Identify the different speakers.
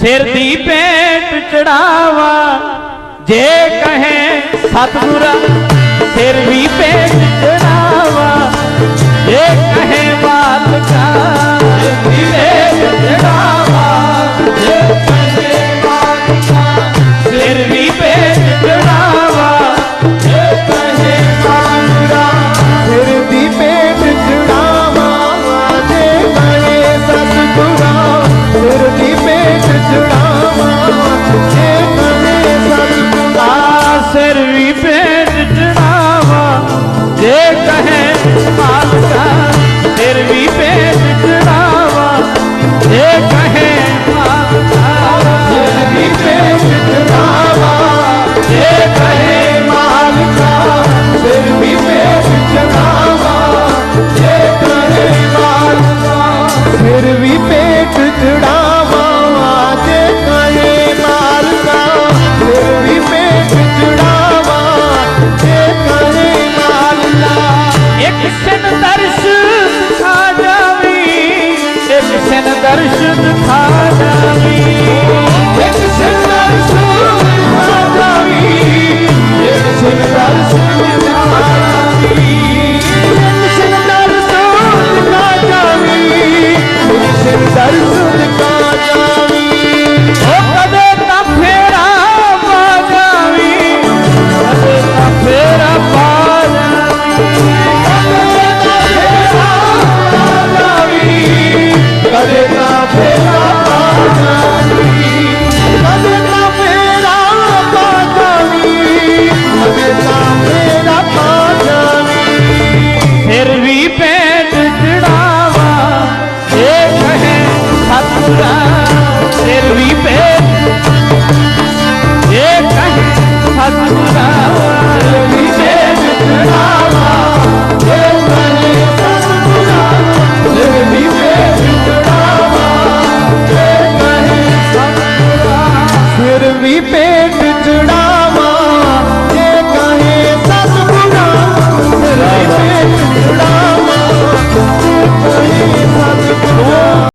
Speaker 1: ਸਿਰ ਦੀ ਭੇਟ ਚੜਾਵਾ। ਜੇ ਕਹੇ ਸਤਿਗੁਰ ਸਿਰ ਵੀ ਭੇਟ ਚੜਾਵਾ। अर्शद था Felipe.